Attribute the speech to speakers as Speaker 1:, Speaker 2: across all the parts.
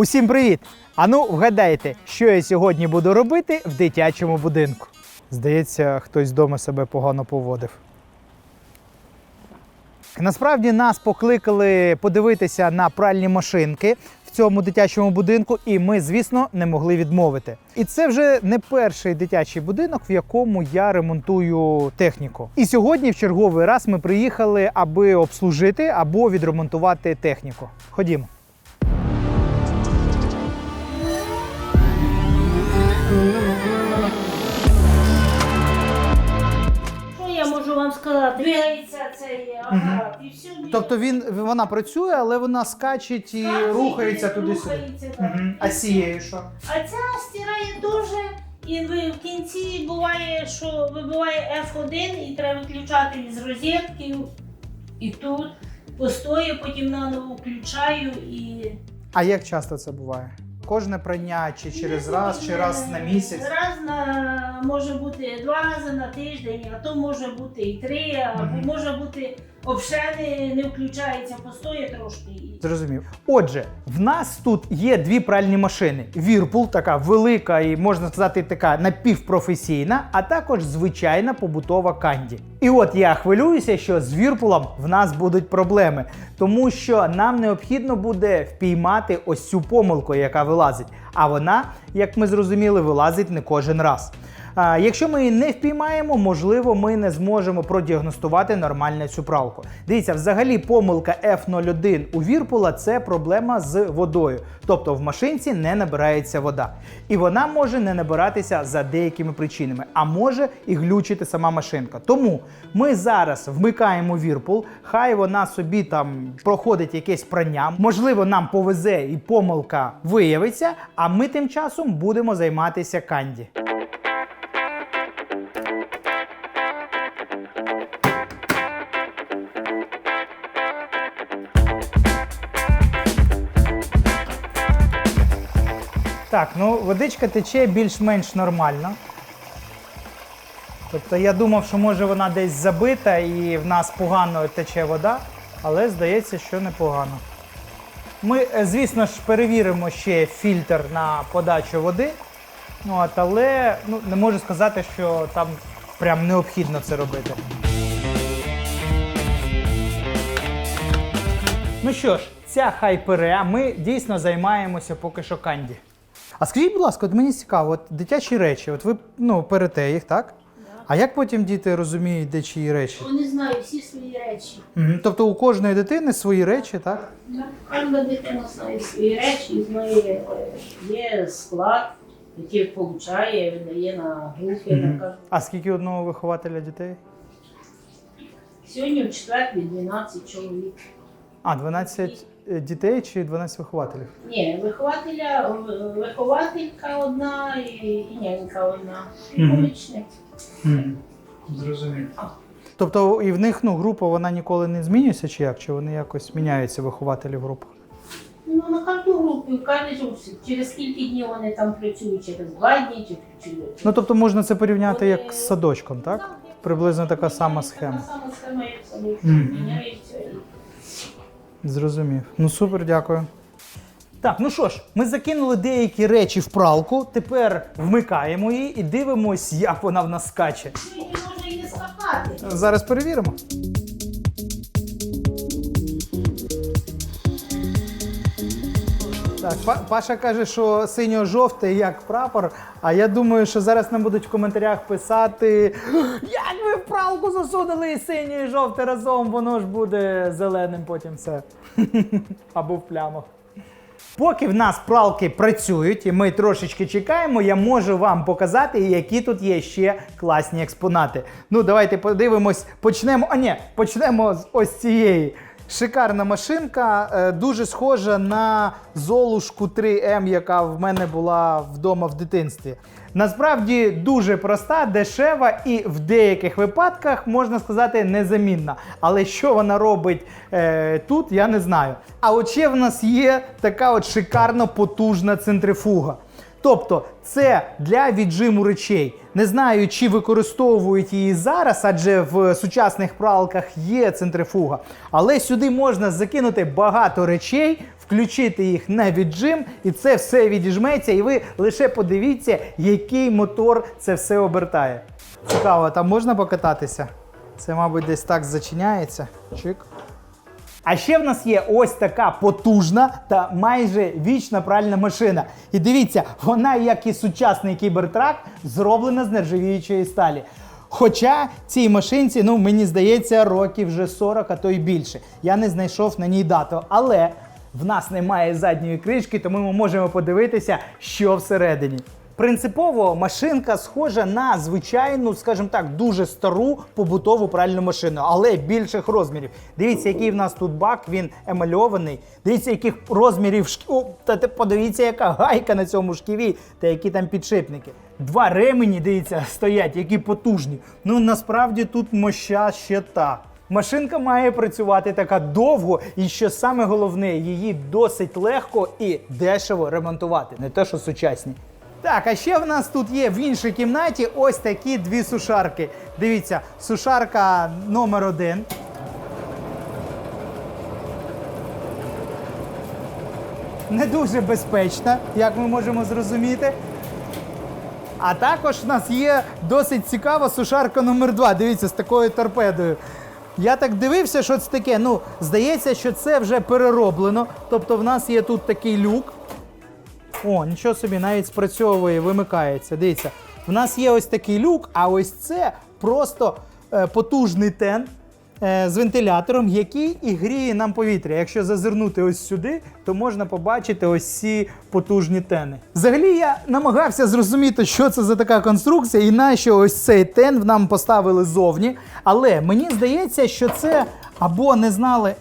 Speaker 1: Усім привіт! Ану, вгадайте, що я сьогодні буду робити в дитячому будинку. Здається, хтось вдома себе погано поводив. Насправді нас покликали подивитися на пральні машинки в цьому дитячому будинку, і ми, звісно, не могли відмовити. І це вже не перший дитячий будинок, в якому я ремонтую техніку. І сьогодні, в черговий раз, ми приїхали, аби обслужити або відремонтувати техніку. Ходімо.
Speaker 2: Що я можу вам сказати? Двигається цей апарат і все.
Speaker 1: Тобто він вона працює, але вона скачить і рухається туди-сюди.
Speaker 2: Рухається, так.
Speaker 1: Мгм. А з цією що?
Speaker 2: А ця стирає дуже. І ви в кінці буває, що вибиває F1 і треба виключати із розетки. І тут постою, потім наново включаю і.
Speaker 1: А як часто це буває? Кожне прання, чи через раз, чи раз на місяць?
Speaker 2: Раз на може бути два рази на тиждень, а то може бути і три, або може бути не, не включається, постоє трошки.
Speaker 1: Зрозумів. Отже, в нас тут є дві пральні машини: Вірпул, така велика і можна сказати, така напівпрофесійна, а також звичайна побутова канді. І от я хвилююся, що з Вірпулом в нас будуть проблеми, тому що нам необхідно буде впіймати ось цю помилку, яка вилазить. А вона, як ми зрозуміли, вилазить не кожен раз. Якщо ми її не впіймаємо, можливо, ми не зможемо продіагностувати нормально цю пралку. Дивіться, взагалі помилка F01 у Вірпула це проблема з водою. Тобто в машинці не набирається вода. І вона може не набиратися за деякими причинами, а може і глючити сама машинка. Тому ми зараз вмикаємо Вірпул, хай вона собі там проходить якесь прання. Можливо, нам повезе і помилка виявиться, а ми тим часом будемо займатися канді. Так, ну водичка тече більш-менш нормально. Тобто я думав, що може вона десь забита і в нас погано тече вода, але здається, що непогано. Ми, е, звісно ж, перевіримо ще фільтр на подачу води. Ну, от, але ну, не можу сказати, що там прям необхідно це робити. Ну що ж, ця хай пере, а ми дійсно займаємося поки що канді. А скажіть, будь ласка, от мені цікаво, от дитячі речі, от ви ну, перете їх, так? А як потім діти розуміють, де чиї речі?
Speaker 2: Вони знають всі свої речі.
Speaker 1: Мгм. Тобто у кожної дитини свої речі, так?
Speaker 2: Кожна дитина знає свої речі, знає, е, є склад, який получає, видає на групи, на кожну.
Speaker 1: А скільки одного вихователя дітей?
Speaker 2: Сьогодні в четвертій 12 чоловік.
Speaker 1: А, 12 дітей чи 12 вихователів?
Speaker 2: Ні, вихователя, вихователька одна і, і нянька одна. І
Speaker 1: Мгм.
Speaker 2: помічник.
Speaker 1: Зрозумів. Тобто і в них ну, група вона ніколи не змінюється, чи як? Чи вони якось міняються вихователі в групах?
Speaker 2: Ну, на кожну групу, кожній групі. Через скільки днів вони там працюють, через два дні чи через
Speaker 1: Ну тобто можна це порівняти
Speaker 2: Вони-
Speaker 1: як з садочком, так?
Speaker 2: Так,
Speaker 1: Приблизно така сама схема.
Speaker 2: Така сама схема, як садочок.
Speaker 1: Мгм.
Speaker 2: Міняється і
Speaker 1: Зрозумів. Ну супер, дякую. Так, ну що ж, ми закинули деякі речі в пралку. Тепер вмикаємо її і дивимось, як вона в нас скаче.
Speaker 2: Її можна і не скакати.
Speaker 1: Зараз перевіримо. Так, Па- Паша каже, що синьо-жовтий як прапор. А я думаю, що зараз нам будуть в коментарях писати, як ви в пралку засунули і синє і жовте разом, воно ж буде зеленим потім все. Або в плямах. Поки в нас пралки працюють і ми трошечки чекаємо, я можу вам показати, які тут є ще класні експонати. Ну, давайте подивимось, почнемо. А ні, почнемо з ось цієї. Шикарна машинка, е, дуже схожа на Золушку 3М, яка в мене була вдома в дитинстві. Насправді дуже проста, дешева і в деяких випадках можна сказати незамінна. Але що вона робить е, тут, я не знаю. А от ще в нас є така от шикарно потужна центрифуга. Тобто це для віджиму речей. Не знаю, чи використовують її зараз, адже в сучасних пралках є центрифуга. Але сюди можна закинути багато речей, включити їх на віджим, і це все відіжметься. І ви лише подивіться, який мотор це все обертає. Цікаво, там можна покататися? Це, мабуть, десь так зачиняється. Чик. А ще в нас є ось така потужна та майже вічна пральна машина. І дивіться, вона, як і сучасний кібертрак, зроблена з нержавіючої сталі. Хоча цій машинці, ну мені здається, років вже 40, а то й більше. Я не знайшов на ній дату. Але в нас немає задньої кришки, тому ми можемо подивитися, що всередині. Принципово машинка схожа на звичайну, скажімо так, дуже стару побутову пральну машину, але більших розмірів. Дивіться, який в нас тут бак, він емальований. Дивіться, яких розмірів шк... О, та подивіться, яка гайка на цьому шківі, та які там підшипники. Два ремені, дивіться, стоять, які потужні. Ну насправді тут моща ще та. Машинка має працювати така довго, і що саме головне, її досить легко і дешево ремонтувати, не те, що сучасні. Так, а ще в нас тут є в іншій кімнаті ось такі дві сушарки. Дивіться, сушарка номер один. Не дуже безпечна, як ми можемо зрозуміти. А також в нас є досить цікава сушарка номер 2 Дивіться, з такою торпедою. Я так дивився, що це таке. Ну, здається, що це вже перероблено. Тобто в нас є тут такий люк. О, нічого собі, навіть спрацьовує, вимикається. Дивіться, в нас є ось такий люк, а ось це просто е, потужний тен е, з вентилятором, який і гріє нам повітря. Якщо зазирнути ось сюди, то можна побачити ось ці потужні тени. Взагалі я намагався зрозуміти, що це за така конструкція, і на що ось цей тен нам поставили зовні. Але мені здається, що це або не знали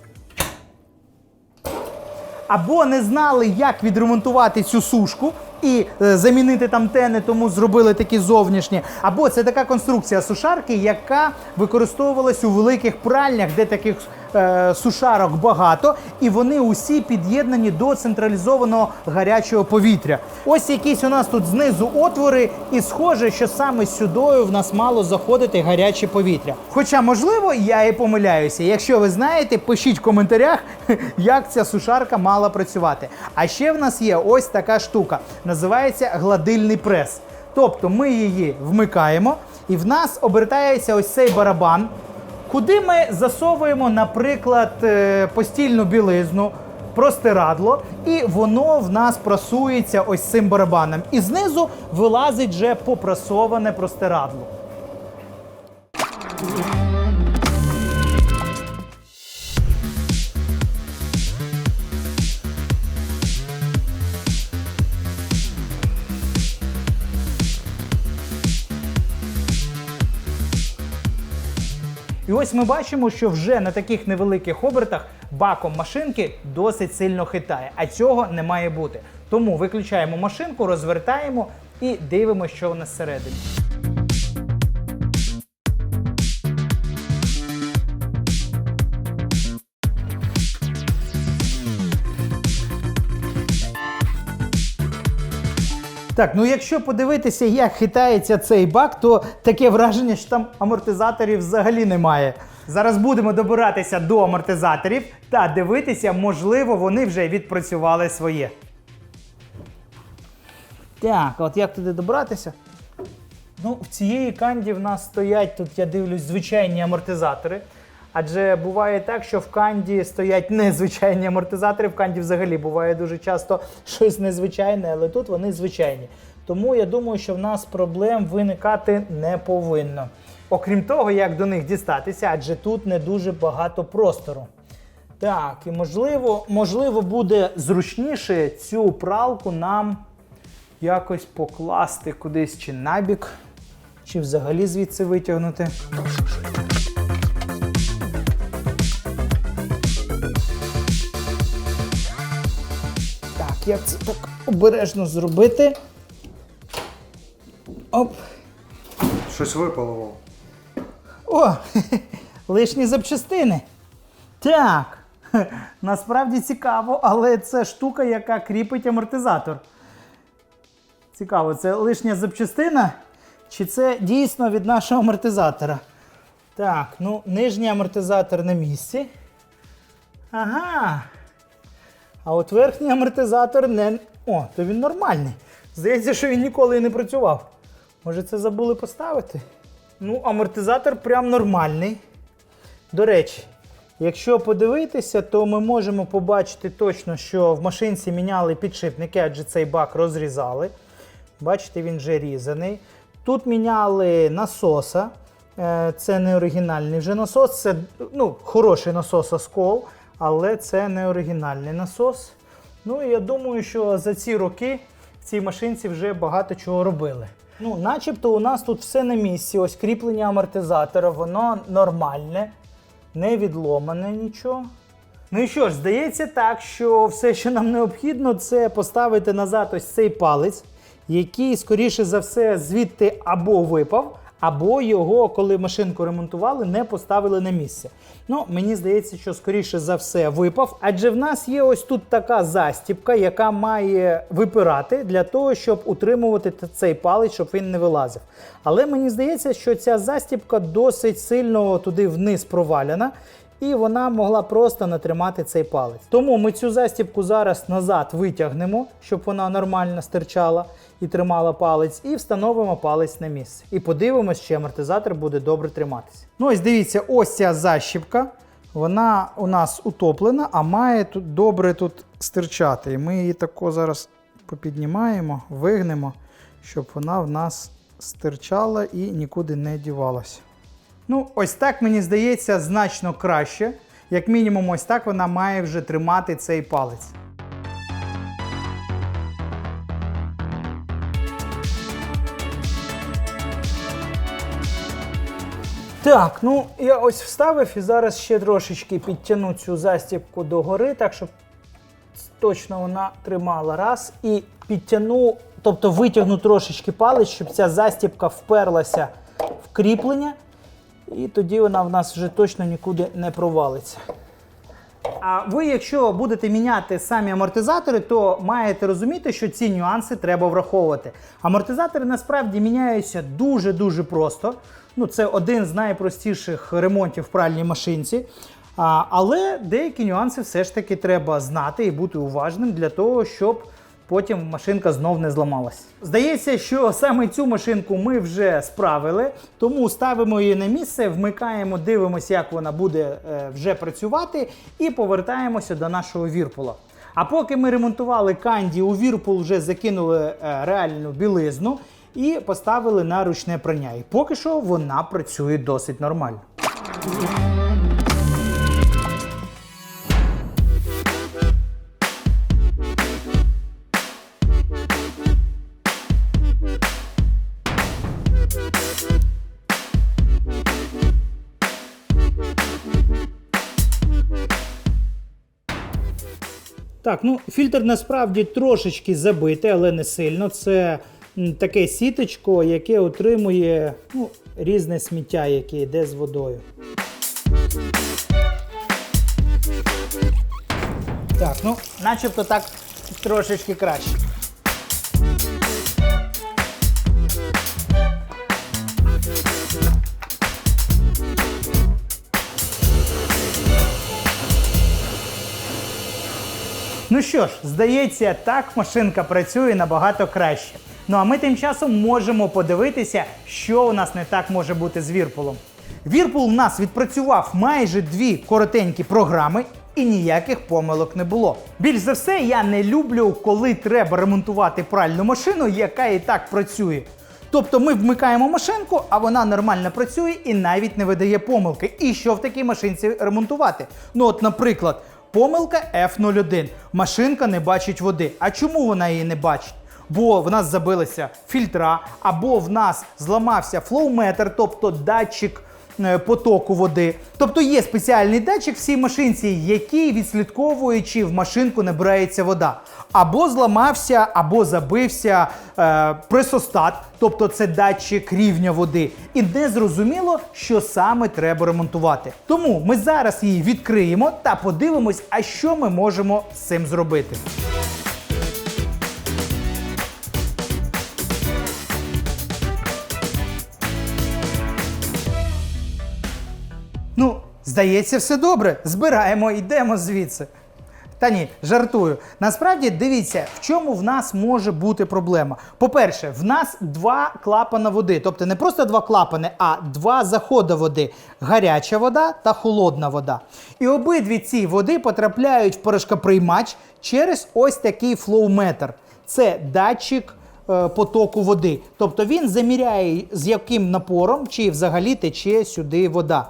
Speaker 1: або не знали, як відремонтувати цю сушку і е, замінити там тени, тому зробили такі зовнішні. Або це така конструкція сушарки, яка використовувалась у великих пральнях, де таких сушарок багато, і вони усі під'єднані до централізованого гарячого повітря. Ось якісь у нас тут знизу отвори, і схоже, що саме сюдою в нас мало заходити гаряче повітря. Хоча, можливо, я і помиляюся. Якщо ви знаєте, пишіть в коментарях, як ця сушарка мала працювати. А ще в нас є ось така штука, називається гладильний прес. Тобто ми її вмикаємо, і в нас обертається ось цей барабан. Куди ми засовуємо, наприклад, е, постільну білизну, простирадло, і воно в нас прасується ось цим барабаном. І знизу вилазить вже попрасоване простирадло. Ось ми бачимо, що вже на таких невеликих обертах баком машинки досить сильно хитає, а цього не має бути. Тому виключаємо машинку, розвертаємо і дивимося, що у нас всередині. Так, ну якщо подивитися, як хитається цей бак, то таке враження, що там амортизаторів взагалі немає. Зараз будемо добиратися до амортизаторів та дивитися, можливо, вони вже відпрацювали своє. Так, от як туди добратися? Ну, в цієї канді в нас стоять тут, я дивлюсь, звичайні амортизатори. Адже буває так, що в канді стоять незвичайні амортизатори. В канді взагалі буває дуже часто щось незвичайне, але тут вони звичайні. Тому я думаю, що в нас проблем виникати не повинно. Окрім того, як до них дістатися, адже тут не дуже багато простору. Так, і можливо, можливо, буде зручніше цю пралку нам якось покласти кудись чи набік, чи взагалі звідси витягнути. Як це так обережно зробити? Оп.
Speaker 3: Щось випало.
Speaker 1: О, лишні запчастини. Так. Насправді цікаво, але це штука, яка кріпить амортизатор. Цікаво, це лишня запчастина, чи це дійсно від нашого амортизатора? Так, ну, нижній амортизатор на місці. Ага. А от верхній амортизатор не. О, то він нормальний. Здається, що він ніколи і не працював. Може, це забули поставити? Ну, амортизатор прям нормальний. До речі, якщо подивитися, то ми можемо побачити точно, що в машинці міняли підшипники, адже цей бак розрізали. Бачите, він вже різаний. Тут міняли насоса. Е, Це не оригінальний вже насос, це ну, хороший насос Оскол, але це не оригінальний насос. Ну і я думаю, що за ці роки в цій машинці вже багато чого робили. Ну, начебто у нас тут все на місці. Ось кріплення амортизатора, воно нормальне, не відломане нічого. Ну і що ж, здається так, що все, що нам необхідно, це поставити назад ось цей палець, який, скоріше за все, звідти або випав, або його, коли машинку ремонтували, не поставили на місце. Ну, мені здається, що скоріше за все випав, адже в нас є ось тут така застіпка, яка має випирати для того, щоб утримувати цей палець, щоб він не вилазив. Але мені здається, що ця застіпка досить сильно туди вниз провалена. І вона могла просто натримати цей палець. Тому ми цю застібку зараз назад витягнемо, щоб вона нормально стирчала і тримала палець, і встановимо палець на місце. І подивимось, чи амортизатор буде добре триматися. Ну ось дивіться, ось ця защіпка. Вона у нас утоплена, а має тут добре тут стирчати. І ми її тако зараз попіднімаємо, вигнемо, щоб вона в нас стирчала і нікуди не дівалася. Ну, ось так мені здається значно краще. Як мінімум, ось так вона має вже тримати цей палець. Так, ну я ось вставив і зараз ще трошечки підтягну цю застібку догори, так щоб точно вона тримала раз. І підтягну, тобто витягну трошечки палець, щоб ця застібка вперлася в кріплення. І тоді вона в нас вже точно нікуди не провалиться. А ви, якщо будете міняти самі амортизатори, то маєте розуміти, що ці нюанси треба враховувати. Амортизатори насправді міняються дуже-дуже просто. Ну, це один з найпростіших ремонтів в пральній машинці. А, але деякі нюанси все ж таки треба знати і бути уважним для того, щоб потім машинка знов не зламалась. Здається, що саме цю машинку ми вже справили, тому ставимо її на місце, вмикаємо, дивимося, як вона буде е, вже працювати, і повертаємося до нашого вірпула. А поки ми ремонтували канді, у вірпул вже закинули е, реальну білизну і поставили на ручне прання. І поки що вона працює досить нормально. Так, ну фільтр насправді трошечки забитий, але не сильно. Це таке сіточко, яке отримує ну, різне сміття, яке йде з водою. Так, ну, начебто так трошечки краще. Ну що ж, здається, так машинка працює набагато краще. Ну а ми тим часом можемо подивитися, що у нас не так може бути з Вірпулом. Вірпул у нас відпрацював майже дві коротенькі програми. І ніяких помилок не було. Більш за все, я не люблю, коли треба ремонтувати пральну машину, яка і так працює. Тобто ми вмикаємо машинку, а вона нормально працює і навіть не видає помилки. І що в такій машинці ремонтувати? Ну, от, наприклад, помилка F01. Машинка не бачить води. А чому вона її не бачить? Бо в нас забилися фільтра, або в нас зламався флоуметр, тобто датчик потоку води. Тобто є спеціальний датчик в цій машинці, який відслідковує, чи в машинку набирається вода. Або зламався, або забився е, пресостат, тобто це датчик рівня води. І не зрозуміло, що саме треба ремонтувати. Тому ми зараз її відкриємо та подивимось, а що ми можемо з цим зробити. Здається, все добре. Збираємо, йдемо звідси. Та ні, жартую. Насправді дивіться, в чому в нас може бути проблема. По-перше, в нас два клапана води, тобто не просто два клапани, а два заходи води: гаряча вода та холодна вода. І обидві ці води потрапляють в порошкоприймач через ось такий флоуметр. Це датчик е, потоку води. Тобто він заміряє, з яким напором чи взагалі тече сюди вода.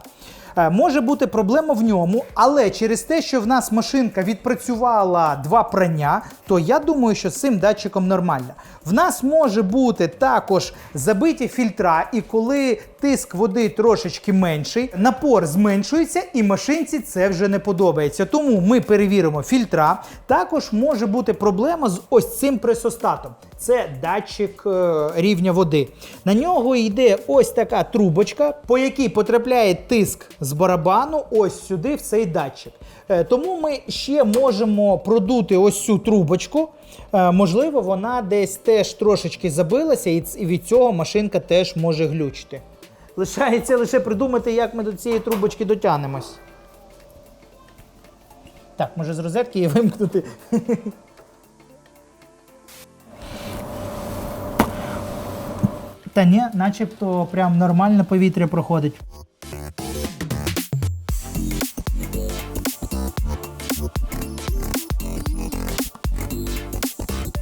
Speaker 1: Е, Може бути проблема в ньому, але через те, що в нас машинка відпрацювала два прання, то я думаю, що з цим датчиком нормально. В нас може бути також забиті фільтра, і коли тиск води трошечки менший, напор зменшується, і машинці це вже не подобається. Тому ми перевіримо фільтра. Також може бути проблема з ось цим пресостатом. Це датчик е, рівня води. На нього йде ось така трубочка, по якій потрапляє тиск з барабану ось сюди, в цей датчик. Е, тому ми ще можемо продути ось цю трубочку. Е, можливо, вона десь теж трошечки забилася, і від цього машинка теж може глючити. Лишається лише придумати, як ми до цієї трубочки дотягнемось. Так, може з розетки її вимкнути. Та ні, начебто прям нормально повітря проходить.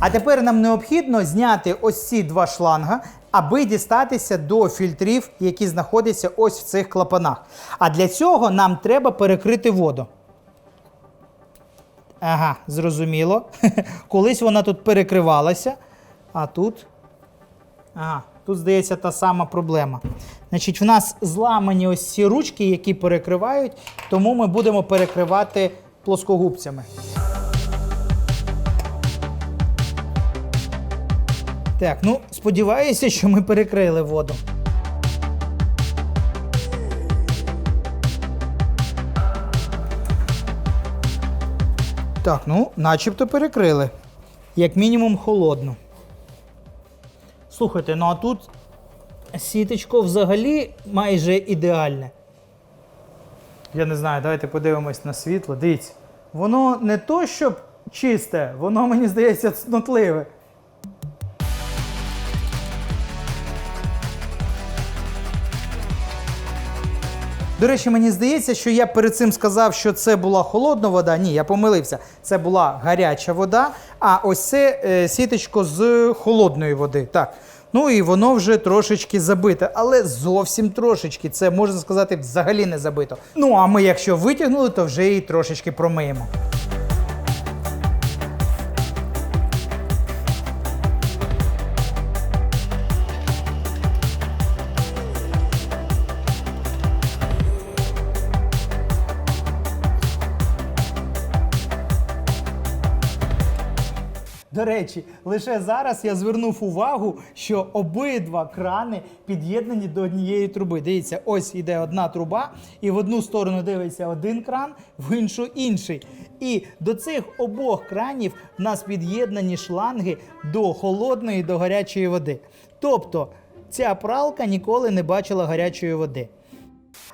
Speaker 1: А тепер нам необхідно зняти ось ці два шланга, аби дістатися до фільтрів, які знаходяться ось в цих клапанах. А для цього нам треба перекрити воду. Ага, зрозуміло. Колись вона тут перекривалася, а тут. Ага, тут здається та сама проблема. Значить, в нас зламані ось ці ручки, які перекривають, тому ми будемо перекривати плоскогубцями. Так, ну сподіваюся, що ми перекрили воду. Так, ну, начебто перекрили. Як мінімум холодно. Слухайте, ну а тут сіточко взагалі майже ідеальне. Я не знаю, давайте подивимось на світло. Дивіться. Воно не то, щоб чисте, воно, мені здається, цнотливе. До речі, мені здається, що я перед цим сказав, що це була холодна вода. Ні, я помилився. Це була гаряча вода, а ось це е, сіточко з холодної води. Так. Ну і воно вже трошечки забите, але зовсім трошечки. Це можна сказати, взагалі не забито. Ну а ми, якщо витягнули, то вже і трошечки промиємо. Речі, лише зараз я звернув увагу, що обидва крани під'єднані до однієї труби. Дивіться, ось іде одна труба, і в одну сторону дивиться один кран, в іншу інший. І до цих обох кранів в нас під'єднані шланги до холодної до гарячої води. Тобто ця пралка ніколи не бачила гарячої води.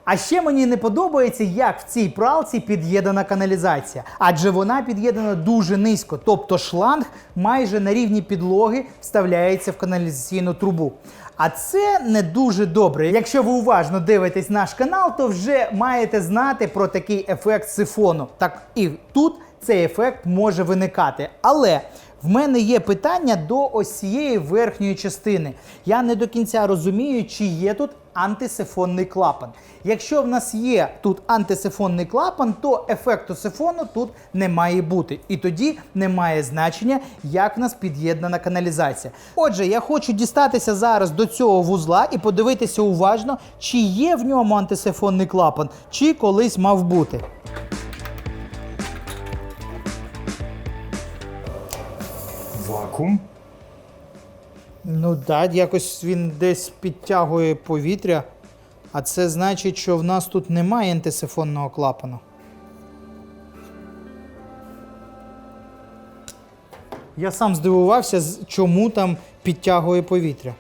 Speaker 1: А ще мені не подобається, як в цій пралці під'єднана каналізація, адже вона під'єднана дуже низько, тобто шланг майже на рівні підлоги вставляється в каналізаційну трубу. А це не дуже добре. Якщо ви уважно дивитесь наш канал, то вже маєте знати про такий ефект сифону. Так і тут цей ефект може виникати. Але в мене є питання до ось цієї верхньої частини. Я не до кінця розумію, чи є тут антисифонний клапан. Якщо в нас є тут антисифонний клапан, то ефекту сифону тут не має бути. І тоді не має значення, як в нас під'єднана каналізація. Отже, я хочу дістатися зараз до цього вузла і подивитися уважно, чи є в ньому антисифонний клапан, чи колись мав бути.
Speaker 3: Вакуум.
Speaker 1: Ну так, якось він десь підтягує повітря, а це значить, що в нас тут немає антисифонного клапану. Я сам здивувався, чому там підтягує повітря.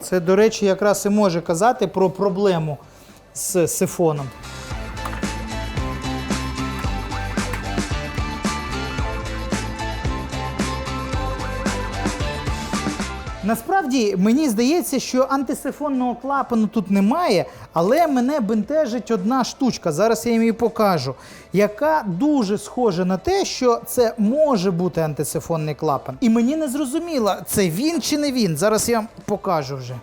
Speaker 1: Це, до речі, якраз і може казати про проблему з сифоном. Насправді мені здається, що антисифонного клапану тут немає, але мене бентежить одна штучка. Зараз я їм її покажу, яка дуже схожа на те, що це може бути антисифонний клапан. І мені не зрозуміло, це він чи не він. Зараз я вам покажу вже.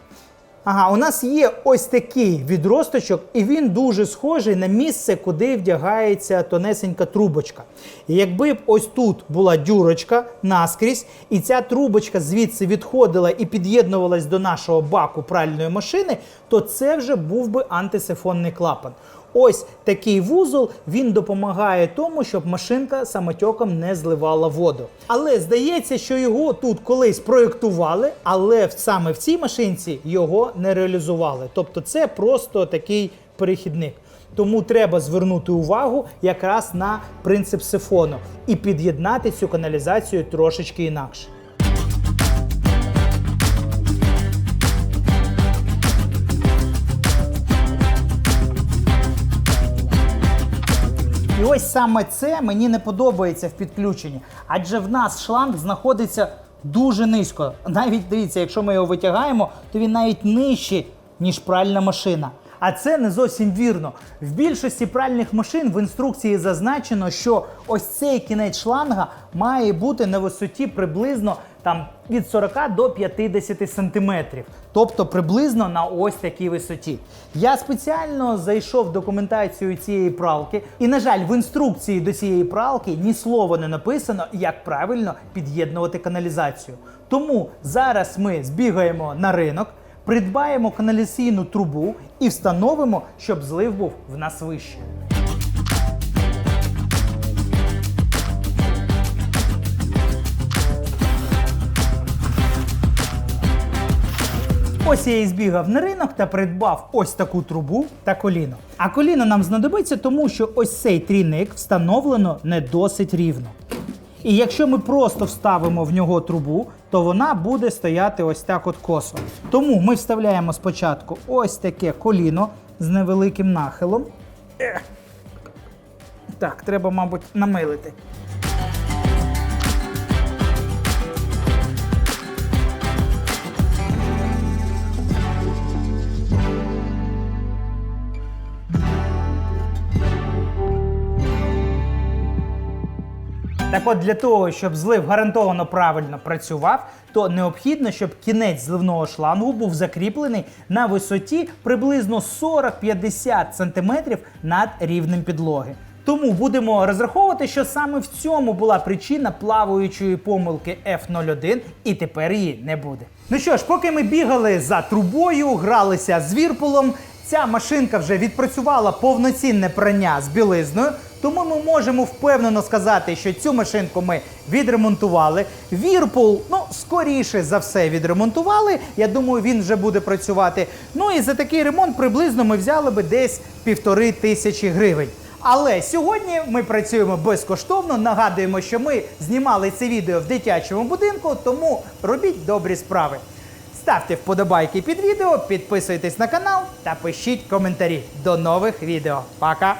Speaker 1: Ага, у нас є ось такий відросточок, і він дуже схожий на місце, куди вдягається тонесенька трубочка. І якби б ось тут була дюрочка наскрізь, і ця трубочка звідси відходила і під'єднувалась до нашого баку пральної машини, то це вже був би антисифонний клапан. Ось такий вузол він допомагає тому, щоб машинка самотьоком не зливала воду. Але здається, що його тут колись проєктували, але саме в цій машинці його не реалізували. Тобто це просто такий перехідник. Тому треба звернути увагу якраз на принцип сифону і під'єднати цю каналізацію трошечки інакше. І ось саме це мені не подобається в підключенні, адже в нас шланг знаходиться дуже низько. Навіть дивіться, якщо ми його витягаємо, то він навіть нижчий, ніж пральна машина. А це не зовсім вірно. В більшості пральних машин в інструкції зазначено, що ось цей кінець шланга має бути на висоті приблизно там від 40 до 50 сантиметрів. Тобто приблизно на ось такій висоті. Я спеціально зайшов в документацію цієї пралки, і, на жаль, в інструкції до цієї пралки ні слова не написано, як правильно під'єднувати каналізацію. Тому зараз ми збігаємо на ринок, придбаємо каналізаційну трубу і встановимо, щоб злив був в нас вище. Ось я і збігав на ринок та придбав ось таку трубу та коліно. А коліно нам знадобиться, тому що ось цей трійник встановлено не досить рівно. І якщо ми просто вставимо в нього трубу, то вона буде стояти ось так от косо. Тому ми вставляємо спочатку ось таке коліно з невеликим нахилом. Так, треба, мабуть, намилити. Так от для того, щоб злив гарантовано правильно працював, то необхідно, щоб кінець зливного шлангу був закріплений на висоті приблизно 40-50 см над рівнем підлоги. Тому будемо розраховувати, що саме в цьому була причина плаваючої помилки F01, і тепер її не буде. Ну що ж, поки ми бігали за трубою, гралися з вірпулом, ця машинка вже відпрацювала повноцінне прання з білизною. Тому ми можемо впевнено сказати, що цю машинку ми відремонтували. Вірпул, ну, скоріше за все, відремонтували. Я думаю, він вже буде працювати. Ну і за такий ремонт приблизно ми взяли би десь півтори тисячі гривень. Але сьогодні ми працюємо безкоштовно. Нагадуємо, що ми знімали це відео в дитячому будинку, тому робіть добрі справи. Ставте вподобайки під відео, підписуйтесь на канал та пишіть коментарі. До нових відео. Пока!